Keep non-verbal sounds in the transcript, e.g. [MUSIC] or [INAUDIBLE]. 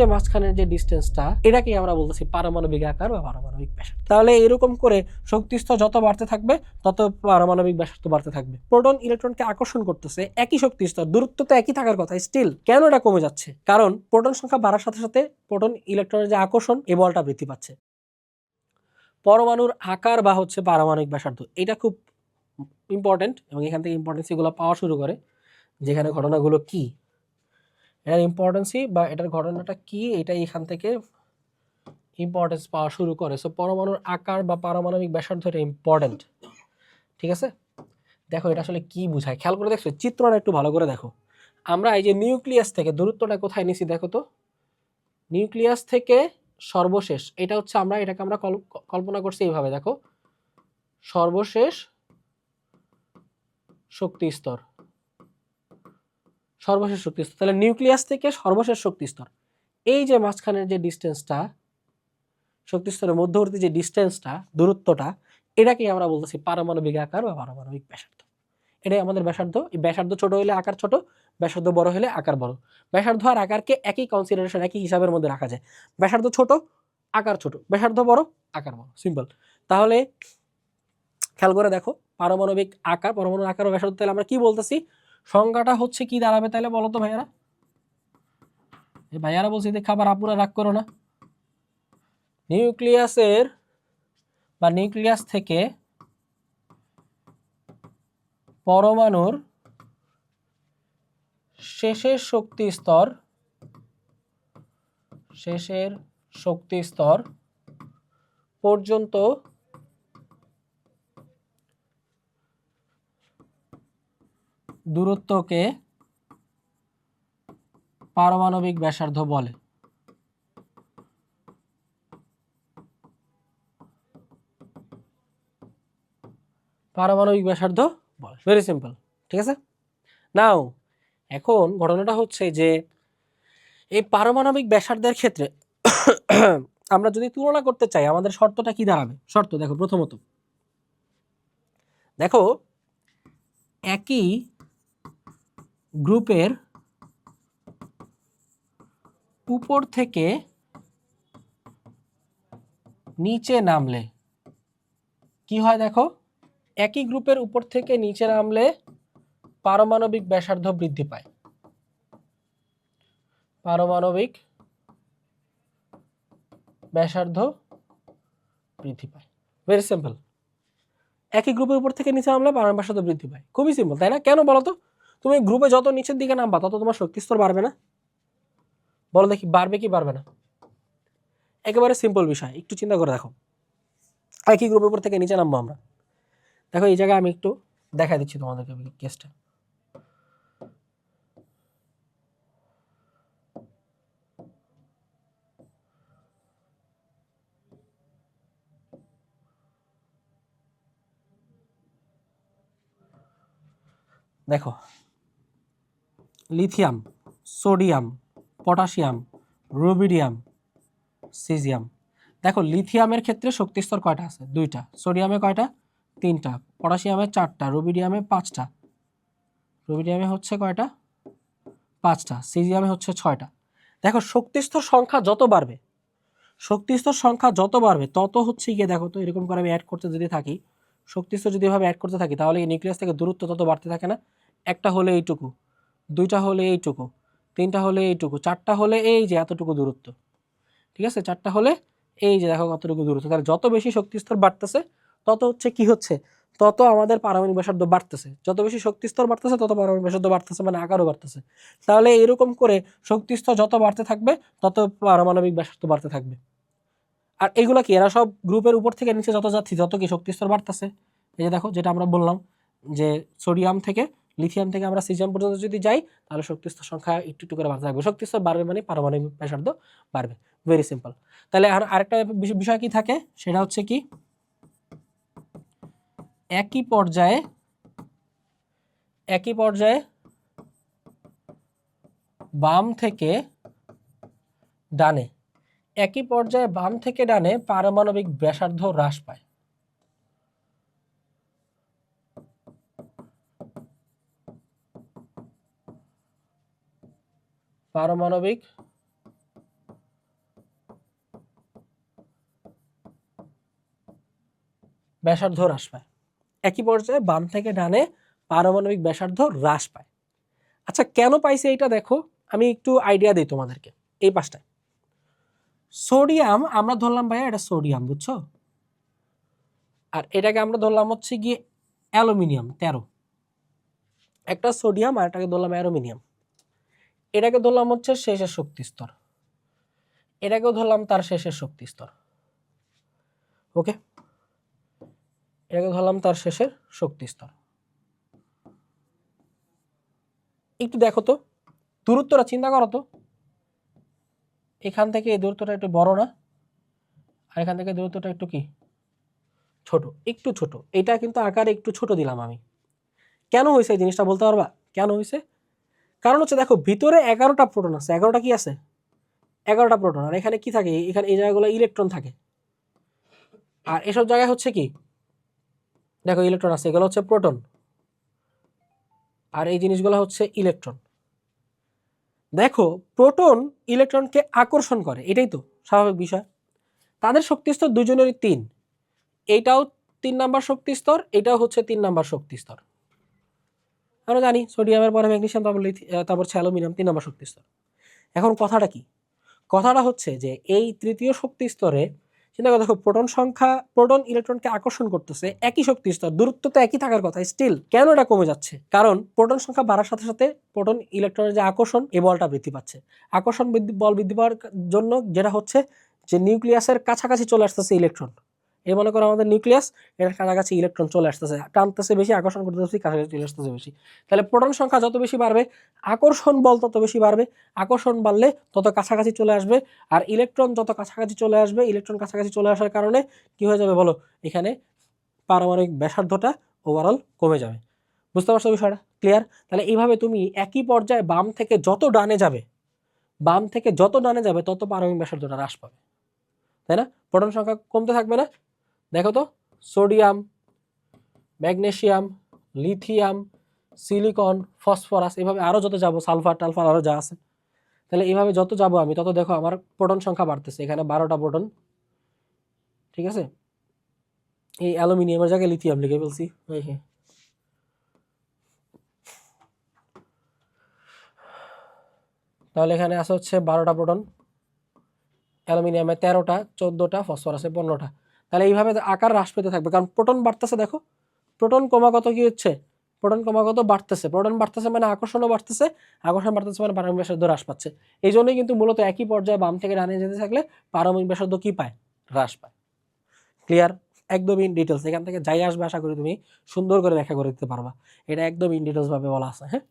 যে মাঝখানের যে ডিস্টেন্সটা এটাকেই আমরা বলতেছি পারমাণবিক আকার বা পারমাণবিক ব্যাসার্ধ। তাহলে এরকম করে শক্তিস্তর যত বাড়তে থাকবে, তত পারমাণবিক ব্যাসার্ধ বাড়তে থাকবে। প্রোটন ইলেকট্রনকে আকর্ষণ করতেছে একই শক্তিস্তর দূরত্ব তো একই থাকার কথা স্টিল কেন এটা কমে যাচ্ছে? কারণ প্রোটন সংখ্যা বাড়ার সাথে সাথে প্রোটন ইলেকট্রনের যে আকর্ষণ, এই বলটা বৃদ্ধি পাচ্ছে। পরমাণুর আকার বা হচ্ছে পারমাণবিক ব্যাসার্ধ, এটা খুব ইম্পর্টেন্ট এবং এখান থেকে ইম্পর্টেন্স এগুলো পাওয়া শুরু করে, যেখানে ঘটনাগুলো কি? এটার ইম্পর্টেন্সই বা এটার ঘটনাটা কি, এটা এখান থেকে ইম্পর্টেন্স পাওয়া শুরু করে। সো পরমাণুর আকার বা পারমাণবিক ব্যাসার্ধ এটা ইম্পর্টেন্ট ঠিক আছে? দেখো, এটা আসলে কি বোঝায়? খেয়াল করে দেখছ? চিত্রটা একটু ভালো করে দেখো। আমরা এই যে নিউক্লিয়াস থেকে, দূরত্বটা কোথায় নিছি দেখো তো? নিউক্লিয়াস থেকে সর্বশেষ, এটা হচ্ছে আমরা, এটাকে আমরা কল- কল্পনা করছি এইভাবে, দেখো? সর্বশেষ শক্তি স্তর। সর্বশেষ শক্তি স্তর। তাহলে নিউক্লিয়াস থেকে সর্বশেষ শক্তি স্তর। এই যে মাঝখানের যে ডিস্টেন্সটা শক্তি স্তরের মধ্যবর্তী যে ডিস্টেন্সটা দূরত্বটা, এটাকেই আমরা বলতেছি পারমাণবিক আকার বা পারমাণবিক ব্যাসার্ধ। এটাই আমাদের ব্যাসার্ধ। এই ব্যাসার্ধ ছোট হলে আকার ছোট, ব্যাসার্ধ বড় হলে আকার বড়। ব্যাসার্ধ আর আকারকে একই কনসিডারেশন একই হিসাবের মধ্যে রাখা যায়। ব্যাসার্ধ ছোট, আকার ছোট। ব্যাসার্ধ বড়, আকার বড়। সিম্পল তাহলে, খেয়াল করে দেখো, পারমাণবিক আকার পরমাণু আকার ও ব্যাসার্ধ, তাহলে আমরা কি বলতেছি? সংখ্যাটা হচ্ছে কি দাঁড়াবে তাহলে বলো তো ভাইয়ারা? ভাইয়ারা বলছি যে খাবার আপুরা রাগ করো না। নিউক্লিয়াসের বা নিউক্লিয়াস থেকে পরমাণুর শেষের শক্তি স্তর, শেষের শক্তি স্তর পর্যন্ত দূরত্বকে পারমাণবিক ব্যাসার্ধ বলে। পারমাণবিক ব্যাসার্ধ বলে। ভেরি সিম্পল ঠিক আছে? নাও এখন ঘটনাটা হচ্ছে যে, এই পারমাণবিক ব্যাসার্ধের ক্ষেত্রে [COUGHS] আমরা যদি তুলনা করতে চাই, আমাদের শর্তটা কি দাঁড়াবে? শর্ত, দেখো, প্রথমত। দেখো, একই গ্রুপের উপর থেকে নিচে নামলে কি হয় দেখো? একই গ্রুপের উপর থেকে নিচে নামলে পারমাণবিক ব্যাসার্ধ বৃদ্ধি পায়। পারমাণবিক ব্যাসার্ধ বৃদ্ধি পায়। ভেরি সিম্পল একই গ্রুপের উপর থেকে নিচে নামলে পারমাণবিক ব্যাসার্ধ বৃদ্ধি পায়। খুবই সিম্পল তাই না? কেন বলো তো? তুমি গ্রুপে যত নিচের দিকে নামবা, তত তোমার শক্তিস্তর বাড়বে না। বলো দেখি, বাড়বে কি বাড়বে না? একেবারে সিম্পল বিষয়, একটু চিন্তা করে দেখো। একই গ্রুপের উপর থেকে নিচে নামবো আমরা? দেখো, এই জায়গায় আমি একটু দেখা দিচ্ছি তোমাদেরকে কেসটা দেখো lithium, sodium, potassium, rubidium, caesium. দেখো, লিথিয়ামের ক্ষেত্রে শক্তিস্তর কয়টা আছে? দুইটা। সোডিয়ামে কয়টা? তিনটা। পটাশিয়ামে চারটা। রুবিডিয়ামে পাঁচটা। রুবিডিয়ামে হচ্ছে কয়টা? পাঁচটা। সিজিয়ামে হচ্ছে ছয়টা। দেখো শক্তিস্তর সংখ্যা যত বাড়বে শক্তিস্তর সংখ্যা যত বাড়বে, তত হচ্ছে গিয়ে দেখো তো, এরকম করে আমি অ্যাড করতে যদি থাকি শক্তিস্তর যদি এভাবে অ্যাড করতে থাকি, তাহলে এই নিউক্লিয়াস থেকে দূরত্ব তত বাড়তে থাকে না। একটা হলে এইটুকু। দুইটা হলে এইটুকু, তিনটা হলে এইটুকু, চারটা হলে এই যে এতটুকু দূরত্ব। ঠিক আছে? চারটা হলে এই যে দেখো কতটুকু দূরত্ব। তাহলে যত বেশি শক্তিস্তর বাড়তেছে, তত হচ্ছে কি হচ্ছে? তত আমাদের পারমাণবিক ব্যাসার্ধ বাড়তেছে। যত বেশি শক্তিস্তর বাড়তেছে, তত পারমাণবিক ব্যাসার্ধ বাড়তেছে মানে আকারও বাড়তেছে। তাহলে এরকম করে শক্তিস্তর যত বাড়তে থাকবে, তত পারমাণবিক ব্যাসার্ধ বাড়তে থাকবে। আর এগুলো কি? এরা সব গ্রুপের উপর থেকে নিচে যত যাচ্ছি যত কি শক্তিস্তর বাড়তেছে? এই যে দেখো, যেটা আমরা বললাম, যে সোডিয়াম থেকে লিথিয়াম থেকে আমরা সিজিয়াম পর্যন্ত যদি যাই, তাহলে শক্তিস্তর সংখ্যা একটু একটু করে বাড়তে থাকবে। শক্তিস্তর বাড়বে মানে পারমাণবিক ব্যাসার্ধ বাড়বে। ভেরি সিম্পল তাহলে আর আরেকটা বিষয় কি থাকে? সেটা হচ্ছে কি, একই পর্যায়ে একই পর্যায়ে বাম থেকে ডানে, একই পর্যায়ে বাম থেকে ডানে পারমাণবিক ব্যাসার্ধ হ্রাস পায়। পারমাণবিক ব্যাসার্ধ হ্রাস পায়। একই পর্যায়ে বাম থেকে ডানে পারমাণবিক ব্যাসার্ধ হ্রাস পায়। আচ্ছা কেন পাইছে এইটা দেখো? আমি একটু আইডিয়া দিই তোমাদেরকে। এই পাশটায়। সোডিয়াম, আমরা ধরলাম ভাইয়া এটা সোডিয়াম, বুঝছ? আর এটাকে আমরা ধরলাম হচ্ছে গিয়ে অ্যালুমিনিয়াম, তেরো। একটা সোডিয়াম আর এটাকে ধরলাম অ্যালুমিনিয়াম। এটাকে ধরলাম হচ্ছে শেষের শক্তি স্তর। এটাকেও ধরলাম তার শেষের শক্তি স্তর। ওকে? এটাকে ধরলাম তার শেষের শক্তি স্তর। একটু দেখো তো, দূরত্বটা চিন্তা করো তো। এখান থেকে এই দূরত্বটা একটু বড় না, আর এখান থেকে দূরত্বটা একটু কি? ছোট, একটু ছোট। এটা কিন্তু আকারে একটু ছোট দিলাম আমি। কেন হয়েছে এই জিনিসটা বলতে পারবা? কেন হয়েছে? কারণ হচ্ছে দেখো, ভিতরে এগারোটা প্রোটন আছে। এগারোটা কি আছে? এগারোটা প্রোটন আর এখানে কি থাকে? এখানে এই জায়গাগুলো ইলেকট্রন থাকে। আর এসব জায়গায় হচ্ছে কি? দেখো ইলেকট্রন আছে। এগুলো হচ্ছে প্রোটন আর এই জিনিসগুলো হচ্ছে ইলেকট্রন দেখো প্রোটন ইলেকট্রনকে আকর্ষণ করে। এটাই তো স্বাভাবিক বিষয়। তাদের শক্তি স্তর দুজনেরই তিন। এইটাও তিন নাম্বার শক্তি স্তর এটাও হচ্ছে তিন নাম্বার শক্তি স্তর আমরা জানি সোডিয়ামের পরে ম্যাগনেসিয়াম তারপর তারপর হচ্ছে অ্যালুমিনিয়াম তিন নম্বর শক্তি স্তর। এখন কথাটা কি? কথাটা হচ্ছে যে এই তৃতীয় শক্তি স্তরে, চিন্তা করে দেখো, প্রোটন সংখ্যা, প্রোটন ইলেকট্রনকে আকর্ষণ করতেছে একই শক্তি স্তর, দূরত্ব তো একই থাকার কথা স্টিল কেন এটা কমে যাচ্ছে? কারণ প্রোটন সংখ্যা বাড়ার সাথে সাথে প্রোটন ইলেকট্রনের যে আকর্ষণ, এই বলটা বৃদ্ধি পাচ্ছে। আকর্ষণ বৃদ্ধি বল বৃদ্ধি পাওয়ার জন্য যেটা হচ্ছে যে নিউক্লিয়াসের কাছাকাছি চলে আসতেছে ইলেকট্রন। এই মনে করো আমাদের নিউক্লিয়াস এর কাছাকাছি ইলেকট্রন চলে আসতেছে। টানতেছে বেশি, আকর্ষণ করতেছে কাছাকাছি চলে আসতেছে বেশি। তাহলে প্রোটন সংখ্যা যত বেশি বাড়বে, আকর্ষণ বল তত বেশি বাড়বে। আকর্ষণ বাড়লে তত কাছাকাছি চলে আসবে। আর ইলেকট্রন যত কাছাকাছি চলে আসবে ইলেকট্রন কাছাকাছি চলে আসার কারণে কি হয়ে যাবে বলো? এখানে পারমাণবিক ব্যাসার্ধটা ওভারঅল কমে যাবে। বুঝতে পারছ বিষয়টা? ক্লিয়ার তাহলে এইভাবে তুমি একই পর্যায়ে বাম থেকে যত ডানে যাবে, বাম থেকে যত ডানে যাবে, তত পারমাণবিক ব্যাসার্ধটা হ্রাস পাবে। তাই না? প্রোটন সংখ্যা কমতে থাকবে না দেখো তো, sodium magnesium lithium, silicon, phosphorus, এভাবে আরও যত যাব, সালফার, টালফার আরও যা আছে। তাহলে এইভাবে যত যাব আমি, তত দেখো আমার প্রোটন সংখ্যা বাড়তেছে। এখানে বারোটা প্রোটন, ঠিক আছে? এই অ্যালুমিনিয়ামের জায়গায় লিথিয়াম লিখে বলছি এই হ্যাঁ তাহলে এখানে আছে হচ্ছে বারোটা প্রোটন, অ্যালুমিনিয়ামে তেরোটা, চোদ্দোটা, ফসফরাসে পনেরোটা। তাহলে এইভাবে আকার হ্রাস পেতে থাকবে। কারণ প্রোটন বাড়তেছে, দেখো। প্রোটন ক্রমাগত কি হচ্ছে? প্রোটন ক্রমাগত বাড়তেছে। প্রোটন বাড়তেছে মানে আকর্ষণও বাড়তেছে। আকর্ষণ বাড়তেছে মানে পারমাণবিক ব্যাসার্ধ হ্রাস পাচ্ছে। এই জন্যই কিন্তু মূলত একই পর্যায়ে বাম থেকে ডানে যেতে থাকলে পারমাণবিক ব্যাসার্ধ কি পায়? হ্রাস পায়। ক্লিয়ার একদম ইন ডিটেলস এখান থেকে যাই আসবে, আশা করি তুমি সুন্দর করে ব্যাখ্যা করে দিতে পারবা। এটা একদম ইন ডিটেলস ভাবে বলা আছে হ্যাঁ?